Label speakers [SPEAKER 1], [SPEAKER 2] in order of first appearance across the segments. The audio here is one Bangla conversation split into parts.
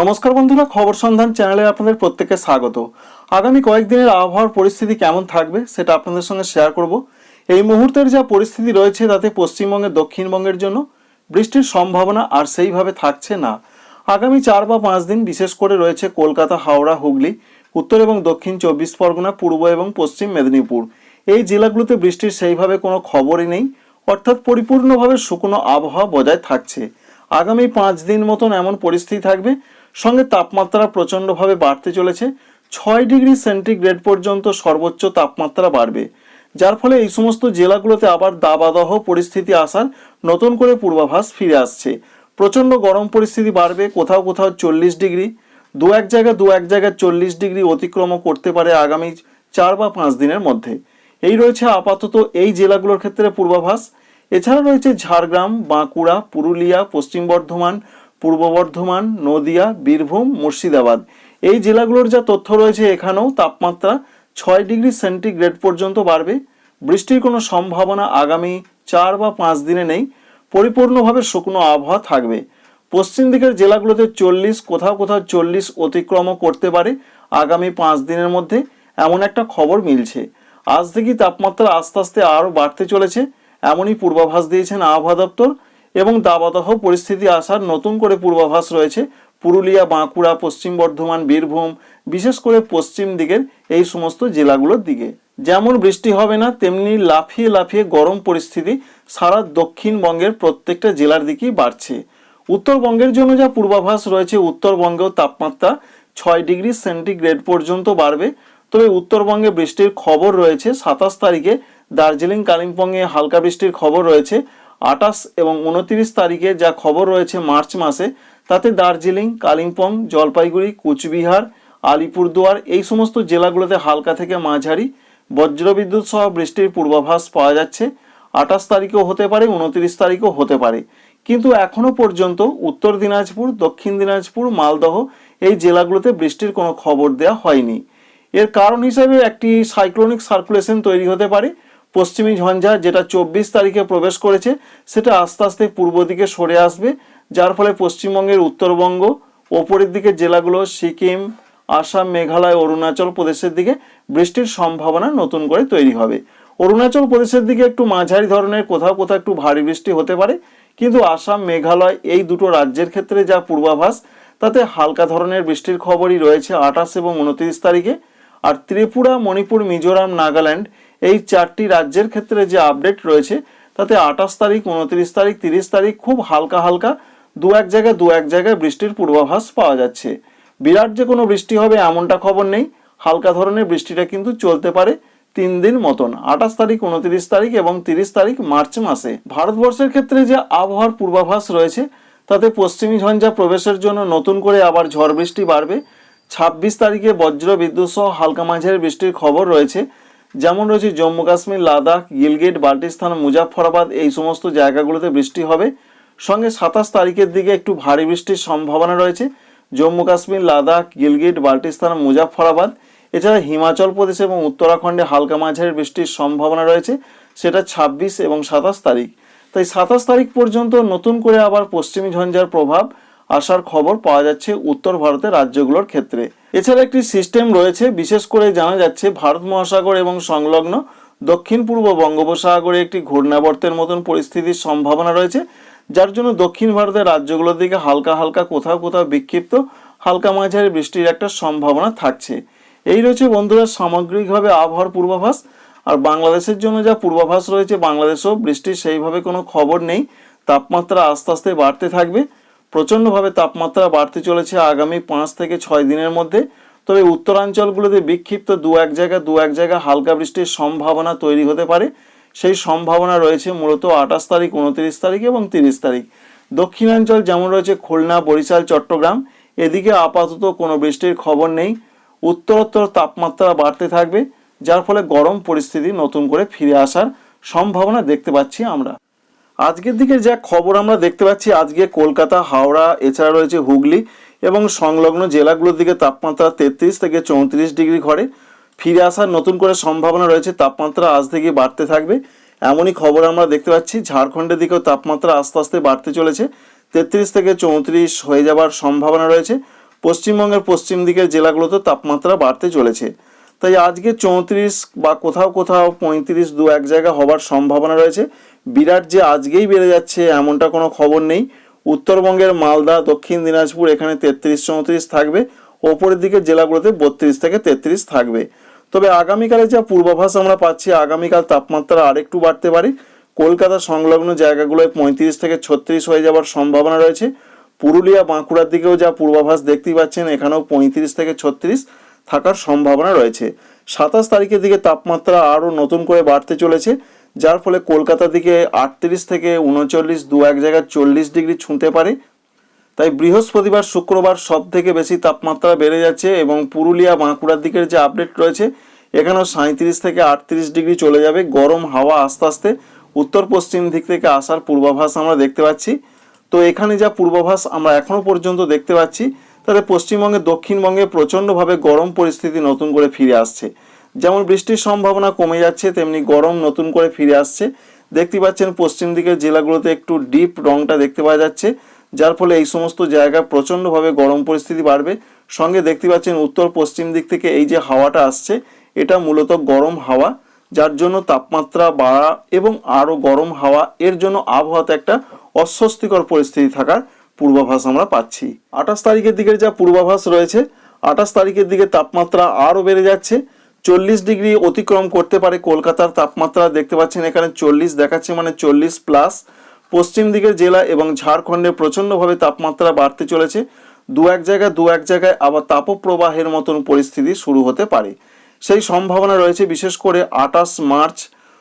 [SPEAKER 1] নমস্কার বন্ধুরা, খবর সন্ধান চ্যানেলে আপনাদের প্রত্যেককে স্বাগত। আগামী কয়েকদিনের আবহাওয়ার পরিস্থিতি কেমন থাকবে সেটা আপনাদের সঙ্গে শেয়ার করব। এই মুহূর্তের যা পরিস্থিতি রয়েছে তাতে পশ্চিমবঙ্গের দক্ষিণবঙ্গের জন্য বৃষ্টির সম্ভাবনা আর সেইভাবে থাকছে না। আগামী চার বা পাঁচ দিন বিশেষ করে রয়েছে কলকাতা, হাওড়া, হুগলি, উত্তর এবং দক্ষিণ চব্বিশ পরগনা, পূর্ব এবং পশ্চিম মেদিনীপুর। এই জেলাগুলোতে বৃষ্টির সেইভাবে কোনো খবরই নেই, অর্থাৎ পরিপূর্ণভাবে শুকনো আবহাওয়া বজায় থাকছে। আগামী পাঁচ দিন মতন এমন পরিস্থিতি থাকবে সঙ্গে তাপমাত্রা প্রচণ্ডভাবে বাড়তে চলেছে। ছয় ডিগ্রি সেন্টিগ্রেড পর্যন্ত সর্বোচ্চ তাপমাত্রা বাড়বে। যার ফলে এই সমস্ত জেলাগুলোতে আবার দাবাদহ পরিস্থিতি আসার নতুন করে পূর্বাভাস ফিরে আসছে। প্রচণ্ড গরম পরিস্থিতি বাড়বে, কোথাও কোথাও চল্লিশ ডিগ্রি। দু এক জায়গায় দু এক জায়গায় চল্লিশ ডিগ্রি অতিক্রম করতে পারে আগামী চার বা পাঁচ দিনের মধ্যে। এই রয়েছে আপাতত এই জেলাগুলোর ক্ষেত্রে পূর্বাভাস। এছাড়া রয়েছে ঝাড়গ্রাম, বাঁকুড়া, পুরুলিয়া, পশ্চিম বর্ধমান পূর্ব বর্ধমান, নদিয়া, বীরভূম, মুর্শিদাবাদ। এই জেলাগুলোর যা তথ্য রয়েছে এখানেও তাপমাত্রা ছয় ডিগ্রি সেন্টিগ্রেড পর্যন্ত বাড়বে। বৃষ্টির কোনো সম্ভাবনা আগামী চার বা পাঁচ দিনে নেই। পরিপূর্ণভাবে শুকনো আবহাওয়া থাকবে। পশ্চিম দিকের জেলাগুলোতে চল্লিশ, কোথাও কোথাও চল্লিশ অতিক্রমও করতে পারে আগামী পাঁচ দিনের মধ্যে। এমন একটা খবর মিলছে। আজ থেকেই তাপমাত্রা আস্তে আস্তে আরও বাড়তে চলেছে। এমনই পূর্বাভাস দিয়েছেন আবহাওয়া দপ্তর। এবং দাবাদহ পরিস্থিতি আসার নতুন করে পূর্বাভাস রয়েছে। পুরুলিয়া, বাঁকুড়া, পশ্চিম বর্ধমান, বীরভূম, বিশেষ করে পশ্চিম দিকের এই সমস্ত জেলাগুলোর দিকে। যেমন বৃষ্টি হবে না, তেমনি লাফিয়ে লাফিয়ে গরম পরিস্থিতি সারা দক্ষিণবঙ্গের প্রত্যেকটা জেলার দিকেই বাড়ছে। উত্তরবঙ্গের জন্য যা পূর্বাভাস রয়েছে, উত্তরবঙ্গেও তাপমাত্রা ছয় ডিগ্রি সেন্টিগ্রেড পর্যন্ত বাড়বে। তবে উত্তরবঙ্গে বৃষ্টির খবর রয়েছে, সাতাশ তারিখে দার্জিলিং কালিম্পংয়ে হালকা বৃষ্টির খবর রয়েছে। আটাশ এবং উনত্রিশ তারিখে যা খবর রয়েছে মার্চ মাসে, তাতে দার্জিলিং, কালিম্পং, জলপাইগুড়ি, কুচবিহার, আলিপুরদুয়ার, এই সমস্ত জেলাগুলোতে হালকা থেকে মাঝারি বজ্রবিদ্যুৎ সহ বৃষ্টির পূর্বাভাস পাওয়া যাচ্ছে। আঠাশ তারিখেও হতে পারে, উনত্রিশ তারিখও হতে পারে। কিন্তু এখনও পর্যন্ত উত্তর দিনাজপুর, দক্ষিণ দিনাজপুর, মালদহ এই জেলাগুলোতে বৃষ্টির কোনো খবর দেওয়া হয়নি। এর কারণ হিসেবে একটি সাইক্লোনিক সার্কুলেশন তৈরি হতে পারে। পশ্চিমী ঝঞ্ঝা যেটা চব্বিশ তারিখে প্রবেশ করেছে, সেটা আস্তে আস্তে পূর্ব দিকে সরে আসবে, যার ফলে পশ্চিমবঙ্গের উত্তরবঙ্গ, ওপরের দিকে জেলাগুলো সিকিম, আসাম, মেঘালয়, অরুণাচল প্রদেশের দিকে বৃষ্টির সম্ভাবনা নতুন করে তৈরি হবে। অরুণাচল প্রদেশের দিকে একটু মাঝারি ধরনের, কোথাও কোথাও একটু ভারী বৃষ্টি হতে পারে, কিন্তু আসাম, মেঘালয় এই দুটো রাজ্যের ক্ষেত্রে যা পূর্বাভাস, তাতে হালকা ধরনের বৃষ্টির খবরই রয়েছে আঠাশ এবং উনত্রিশ তারিখে। আর ত্রিপুরা, মণিপুর, মিজোরাম, নাগাল্যান্ড এই চারটি রাজ্যের ক্ষেত্রে যে আপডেট রয়েছে, তাতে আঠাশ তারিখ, উনত্রিশ তারিখ, তিরিশ তারিখ খুব হালকা হালকা দু এক জায়গায় দু এক জায়গায় বৃষ্টির পূর্বাভাস পাওয়া যাচ্ছে। বিরাট যে কোনো বৃষ্টি হবে এমনটা খবর নেই। হালকা ধরনের বৃষ্টিটা কিন্তু চলতে পারে তিন দিন মতন। আঠাশ তারিখ, উনত্রিশ তারিখ এবং তিরিশ তারিখ মার্চ মাসে। ভারতবর্ষের ক্ষেত্রে যে আবহাওয়ার পূর্বাভাস রয়েছে, তাতে পশ্চিমী ঝঞ্ঝা প্রবেশের জন্য নতুন করে আবার ঝড় বৃষ্টি বাড়বে। ছাব্বিশ তারিখে বজ্র বিদ্যুৎ সহ হালকা মাঝারি বৃষ্টির খবর রয়েছে। যেমন রয়েছে জম্মু কাশ্মীর, লাদাখ, গিলগেট, বাল্টিস্তান, মুজাফফরাবাদ, এই সমস্ত জায়গাগুলোতে বৃষ্টি হবে। সঙ্গে সাতাশ তারিখের দিকে একটু ভারী বৃষ্টির সম্ভাবনা রয়েছে। জম্মু কাশ্মীর, লাদাখ, গিলগিট, বাল্টিস্তান, মুজাফফরাবাদ, এছাড়া হিমাচল প্রদেশ এবং উত্তরাখণ্ডে হালকা মাঝারি বৃষ্টির সম্ভাবনা রয়েছে। সেটা ছাব্বিশ এবং সাতাশ তারিখ। তাই সাতাশ তারিখ পর্যন্ত নতুন করে আবার পশ্চিমী ঝঞ্ঝার প্রভাব আসার খবর পাওয়া যাচ্ছে উত্তর ভারতের রাজ্যগুলোর ক্ষেত্রে। এছাড়া একটি সিস্টেম রয়েছে, বিশেষ করে জানা যাচ্ছে ভারত মহাসাগর এবং সংলগ্ন দক্ষিণ পূর্ব বঙ্গোপসাগরে একটি ঘূর্ণাবর্তের মতন পরিস্থিতির সম্ভাবনা রয়েছে, যার জন্য দক্ষিণ ভারতের রাজ্যগুলোর দিকে হালকা হালকা কোথাও কোথাও বিক্ষিপ্ত, হালকা মাঝারি বৃষ্টির একটা সম্ভাবনা থাকছে। এই রয়েছে বন্ধুরা, সামগ্রিকভাবে আবহাওয়ার পূর্বাভাস। আর বাংলাদেশের জন্য যা পূর্বাভাস রয়েছে, বাংলাদেশেও বৃষ্টির সেইভাবে কোনো খবর নেই। তাপমাত্রা আস্তে আস্তে বাড়তে থাকবে। প্রচণ্ডভাবে তাপমাত্রা বাড়তে চলেছে আগামী পাঁচ থেকে ছয় দিনের মধ্যে। তবে উত্তরাঞ্চলগুলোতে বিক্ষিপ্ত দু এক জায়গা, দু এক জায়গা হালকা বৃষ্টির সম্ভাবনা তৈরি হতে পারে। সেই সম্ভাবনা রয়েছে মূলত আঠাশ তারিখ, উনত্রিশ তারিখ এবং তিরিশ তারিখ। দক্ষিণাঞ্চল যেমন রয়েছে খুলনা, বরিশাল, চট্টগ্রাম, এদিকে আপাতত কোনো বৃষ্টির খবর নেই। উত্তরোত্তর তাপমাত্রা বাড়তে থাকবে, যার ফলে গরম পরিস্থিতি নতুন করে ফিরে আসার সম্ভাবনা দেখতে পাচ্ছি আমরা। আজকের দিকে যা খবর আমরা দেখতে পাচ্ছি, আজকে কলকাতা, হাওড়া, এছাড়া রয়েছে হুগলি এবং সংলগ্ন জেলাগুলোর দিকে তাপমাত্রা তেত্রিশ থেকে চৌত্রিশ ডিগ্রি ঘরে। ফিরে আসার নতুন করে সম্ভাবনা রয়েছে, তাপমাত্রা আজ থেকে বাড়তে থাকবে। এমনই খবর আমরা দেখতে পাচ্ছি, ঝাড়খণ্ডের দিকেও তাপমাত্রা আস্তে আস্তে বাড়তে চলেছে। তেত্রিশ থেকে চৌত্রিশ হয়ে যাবার সম্ভাবনা রয়েছে। পশ্চিমবঙ্গের পশ্চিম দিকের জেলাগুলোতে তাপমাত্রা বাড়তে চলেছে। তাই আজকে চৌত্রিশ বা কোথাও কোথাও পঁয়ত্রিশ দু এক জায়গা হবার সম্ভাবনা রয়েছে। বিরাট যে আজকেই বেড়ে যাচ্ছে এমনটা কোনো খবর নেই। উত্তরবঙ্গের মালদা, দক্ষিণ দিনাজপুর এখানে তেত্রিশ চৌত্রিশ থাকবে। ওপরের দিকের জেলাগুলোতে বত্রিশ থেকে তেত্রিশ থাকবে। তবে আগামীকালে যা পূর্বাভাস আমরা পাচ্ছি, আগামীকাল তাপমাত্রা আরেকটু বাড়তে পারে। কলকাতা সংলগ্ন জায়গাগুলোয় পঁয়ত্রিশ থেকে ছত্রিশ হয়ে যাওয়ার সম্ভাবনা রয়েছে। পুরুলিয়া, বাঁকুড়ার দিকেও যা পূর্বাভাস দেখতেই পাচ্ছেন, এখানেও পঁয়ত্রিশ থেকে ছত্রিশ। থাকার সম্ভাবনা রয়েছে। সাতাশ তারিখের দিকে তাপমাত্রা আরও নতুন করে বাড়তে চলেছে, যার ফলে কলকাতার দিকে আটত্রিশ থেকে উনচল্লিশ দু এক জায়গায় চল্লিশ ডিগ্রি ছুঁতে পারে। তাই বৃহস্পতিবার, শুক্রবার সব থেকে বেশি তাপমাত্রা বেড়ে যাচ্ছে এবং পুরুলিয়া, বাঁকুড়ার দিকের যে আপডেট রয়েছে, এখানেও সাঁত্রিশ থেকে আটত্রিশ ডিগ্রি চলে যাবে গরম হাওয়া আস্তে আস্তে। উত্তর পশ্চিম দিক থেকে আসার পূর্বাভাস আমরা দেখতে পাচ্ছি। তো এখানে যা পূর্বাভাস আমরা এখনও পর্যন্ত দেখতে পাচ্ছি তাতে পশ্চিমবঙ্গে, দক্ষিণবঙ্গে প্রচণ্ডভাবে গরম পরিস্থিতি নতুন করে ফিরে আসছে। যেমন বৃষ্টির সম্ভাবনা কমে যাচ্ছে, তেমনি গরম নতুন করে ফিরে আসছে। দেখতে পাচ্ছেন পশ্চিম দিকের জেলাগুলোতে একটু ডিপ রংটা দেখতে পাওয়া যাচ্ছে, যার ফলে এই সমস্ত জায়গায় প্রচণ্ডভাবে গরম পরিস্থিতি বাড়বে। সঙ্গে দেখতে পাচ্ছেন উত্তর পশ্চিম দিক থেকে এই যে হাওয়াটা আসছে, এটা মূলত গরম হাওয়া, যার জন্য তাপমাত্রা বাড়া এবং আরও গরম হাওয়া, এর জন্য আবহাওয়াতে একটা অস্বস্তিকর পরিস্থিতি থাকার পূর্বাভাস আমরা পাচ্ছি। আঠাশ তারিখের দিকের যা পূর্বাভাস রয়েছে, আঠাশ তারিখের দিকে তাপমাত্রা আরও বেড়ে যাচ্ছে। চল্লিশ ডিগ্রি অতিক্রম করতে পারে কলকাতার তাপমাত্রা, দেখতে পাচ্ছেন এখানে চল্লিশ, দেখাচ্ছে মানে চল্লিশ প্লাস পশ্চিম দিকের জেলা এবং ঝাড়খণ্ডে প্রচণ্ডভাবে তাপমাত্রা বাড়তে চলেছে। দু এক জায়গায়, দু এক জায়গায় আবার তাপপ্রবাহের মতন পরিস্থিতি শুরু হতে পারে। সেই সম্ভাবনা রয়েছে, বিশেষ করে আঠাশ মার্চ,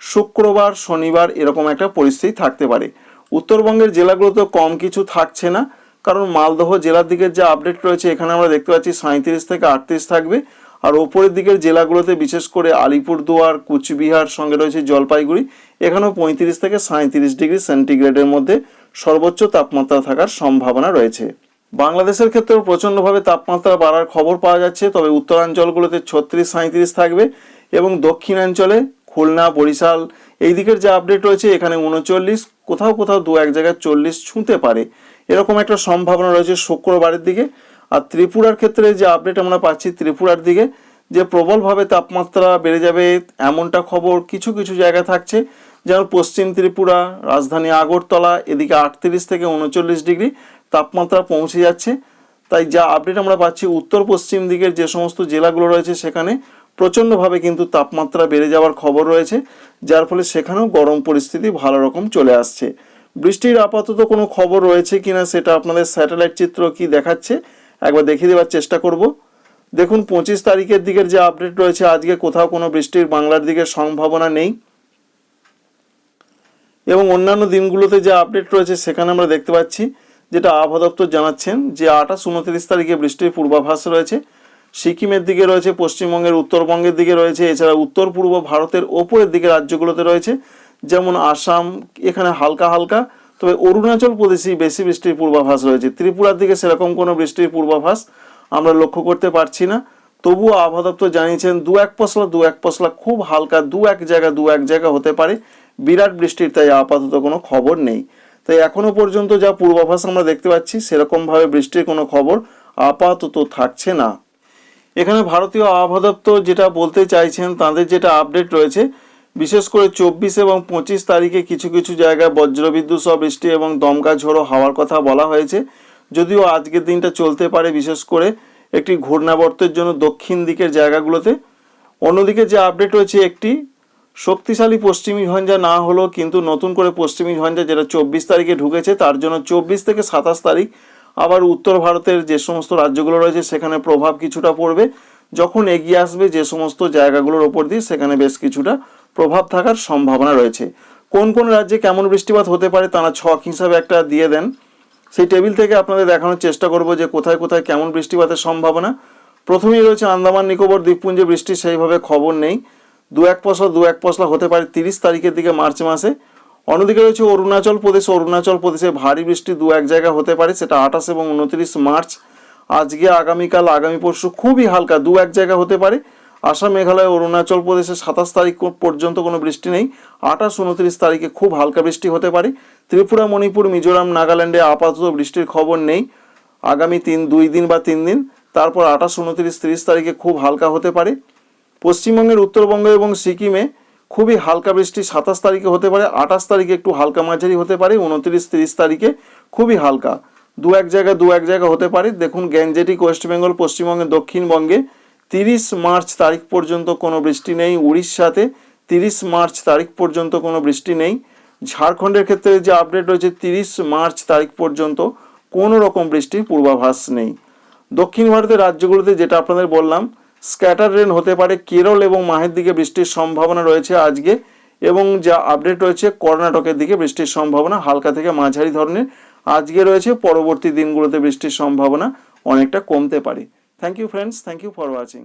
[SPEAKER 1] শুক্রবার, শনিবার এরকম একটা পরিস্থিতি থাকতে পারে। উত্তরবঙ্গের জেলাগুলোতে কম কিছু থাকছে না, কারণ মালদহ জেলার দিকের যে আপডেট রয়েছে, এখানে আমরা দেখতে পাচ্ছি সাঁত্রিশ থেকে আটত্রিশ থাকবে। আর ওপরের দিকের জেলাগুলোতে বিশেষ করে আলিপুরদুয়ার, কুচবিহার, সঙ্গে রয়েছে জলপাইগুড়ি, এখানেও পঁয়ত্রিশ থেকে সাঁত্রিশ ডিগ্রি সেন্টিগ্রেডের মধ্যে সর্বোচ্চ তাপমাত্রা থাকার সম্ভাবনা রয়েছে। বাংলাদেশের ক্ষেত্রেও প্রচণ্ডভাবে তাপমাত্রা বাড়ার খবর পাওয়া যাচ্ছে, তবে উত্তরাঞ্চলগুলোতে ছত্রিশ সাঁত্রিশ থাকবে এবং দক্ষিণাঞ্চলে খুলনা, বরিশাল এই দিকের যে আপডেট রয়েছে, এখানে উনচল্লিশ, কোথাও কোথাও দু এক জায়গায় চল্লিশ ছুঁতে পারে। এরকম একটা সম্ভাবনা রয়েছে শুক্রবারের দিকে। আর ত্রিপুরার ক্ষেত্রে যে আপডেট আমরা পাচ্ছি ত্রিপুরার দিকে, যে প্রবলভাবে তাপমাত্রা বেড়ে যাবে এমনটা খবর কিছু কিছু জায়গায় থাকছে। যেমন পশ্চিম ত্রিপুরা, রাজধানী আগরতলা, এদিকে আটত্রিশ থেকে উনচল্লিশ ডিগ্রি তাপমাত্রা পৌঁছে যাচ্ছে। তাই যা আপডেট আমরা পাচ্ছি উত্তর পশ্চিম দিকের যে সমস্ত জেলাগুলো রয়েছে সেখানে প্রচণ্ডভাবে কিন্তু তাপমাত্রা বেড়ে যাওয়ার খবর রয়েছে, যার ফলে সেখানেও গরম পরিস্থিতি ভালো রকম চলে আসছে। বৃষ্টির আপাতত কোনো খবর রয়েছে কিনা সেটা আপনাদের স্যাটেলাইট চিত্র কি দেখাচ্ছে, একবার দেখিয়ে দেওয়ার চেষ্টা করব। দেখুন, পঁচিশ তারিখের দিকের যে আপডেট রয়েছে, আজকে কোথাও কোনো বৃষ্টির বাংলার দিকে সম্ভাবনা নেই। এবং অন্যান্য দিনগুলোতে যে আপডেট রয়েছে, সেখানে আমরা দেখতে পাচ্ছি, যেটা আবহাওয়া দপ্তর জানাচ্ছেন যে আঠাশ, উনত্রিশ তারিখে বৃষ্টির পূর্বাভাস রয়েছে। সিকিমের দিকে রয়েছে, পশ্চিমবঙ্গের উত্তরবঙ্গের দিকে রয়েছে, এছাড়া উত্তর পূর্ব ভারতের ওপরের দিকে রাজ্যগুলোতে রয়েছে, যেমন আসাম, এখানে হালকা হালকা, তবে অরুণাচল প্রদেশেই বেশি বৃষ্টির পূর্বাভাস রয়েছে। ত্রিপুরার দিকে সেরকম কোনো বৃষ্টির পূর্বাভাস আমরা লক্ষ্য করতে পারছি না। তবুও আবহাওয়া দপ্তর জানিয়েছেন, দু এক পশলা, দু এক পশলা খুব হালকা, দু এক জায়গা, দু এক জায়গা হতে পারে। বিরাট বৃষ্টির তাই আপাতত কোনো খবর নেই। তাই এখনও পর্যন্ত যা পূর্বাভাস আমরা দেখতে পাচ্ছি, সেরকমভাবে বৃষ্টির কোনো খবর আপাতত থাকছে না। এখানে ভারতীয় আবহাওয়া দপ্তর যেটা বলতে চাইছেন, তাদের যেটা আপডেট রয়েছে, বিশেষ করে চব্বিশ এবং পঁচিশ তারিখে কিছু কিছু জায়গায় বজ্রবিদ্যুৎ সহ বৃষ্টি এবং দমকা ঝোড়ো হওয়ার কথা বলা হয়েছে। যদিও আজকের দিনটা চলতে পারে বিশেষ করে একটি ঘূর্ণাবর্তের জন্য দক্ষিণ দিকের জায়গাগুলোতে। অন্যদিকে যে আপডেট রয়েছে একটি শক্তিশালী পশ্চিমী ঝঞ্ঝা না হলেও কিন্তু নতুন করে পশ্চিমী ঝঞ্ঝা যেটা চব্বিশ তারিখে ঢুকেছে, তার জন্য চব্বিশ থেকে সাতাশ তারিখ আবার উত্তর ভারতের যে সমস্ত রাজ্যগুলো রয়েছে, সেখানে প্রভাব কিছুটা পড়বে। যখন এগিয়ে আসবে যে সমস্ত জায়গাগুলোর ওপর দিয়ে, সেখানে বেশ কিছুটা প্রভাব থাকার সম্ভাবনা রয়েছে। কোন কোন রাজ্যে কেমন বৃষ্টিপাত হতে পারে, তারা ছক হিসাবে একটা দিয়ে দেন। সেই টেবিল থেকে আপনাদের দেখানোর চেষ্টা করব যে কোথায় কোথায় কেমন বৃষ্টিপাতের সম্ভাবনা। প্রথমেই রয়েছে আন্দামান, নিকোবর, দ্বীপপুঞ্জে বৃষ্টি সেইভাবে খবর নেই। দু এক পশলা, দু এক পশলা হতে পারে তিরিশ তারিখের দিকে মার্চ মাসে। অন্যদিকে রয়েছে অরুণাচল প্রদেশ। অরুণাচল প্রদেশে ভারী বৃষ্টি দু এক জায়গা হতে পারে, সেটা আঠাশ এবং উনত্রিশ মার্চ। আজকে আগামীকাল, আগামী পরশু খুবই হালকা দু এক জায়গা হতে পারে। আসাম, মেঘালয়, অরুণাচল প্রদেশে সাতাশ তারিখ পর্যন্ত কোনো বৃষ্টি নেই। আঠাশ, উনত্রিশ তারিখে খুব হালকা বৃষ্টি হতে পারে। ত্রিপুরা, মণিপুর, মিজোরাম, নাগাল্যান্ডে আপাতত বৃষ্টির খবর নেই। আগামী তিন, দুই দিন বা তিন দিন, তারপর আঠাশ, উনত্রিশ, তিরিশ তারিখে খুব হালকা হতে পারে। পশ্চিমবঙ্গের উত্তরবঙ্গ এবং সিকিমে খুবই হালকা বৃষ্টি সাতাশ তারিখে হতে পারে, আঠাশ তারিখে একটু হালকা মাঝারি হতে পারে, উনত্রিশ তিরিশ তারিখে খুবই হালকা। দু এক জায়গায় দু এক জায়গা হতে পারে। দেখুন গ্যাঞ্জেটিক ওয়েস্ট বেঙ্গল পশ্চিমবঙ্গের দক্ষিণবঙ্গে তিরিশ মার্চ তারিখ পর্যন্ত কোনো বৃষ্টি নেই। উড়িষ্যাতে তিরিশ মার্চ তারিখ পর্যন্ত কোনো বৃষ্টি নেই। ঝাড়খণ্ডের ক্ষেত্রে যে আপডেট রয়েছে, তিরিশ মার্চ তারিখ পর্যন্ত কোনো রকম বৃষ্টির পূর্বাভাস নেই। দক্ষিণ ভারতের রাজ্যগুলোতে যেটা আপনাদের বললাম স্ক্যাটার রেন হতে পারে কেরল এবং মাহের দিকে বৃষ্টির সম্ভাবনা রয়েছে আজকে এবং যা আপডেট রয়েছে কর্ণাটকের দিকে বৃষ্টির সম্ভাবনা হালকা থেকে মাঝারি ধরনের। আজকে রয়েছে, পরবর্তী দিনগুলোতে বৃষ্টির সম্ভাবনা অনেকটা কমতে পারে। Thank you friends thank you for watching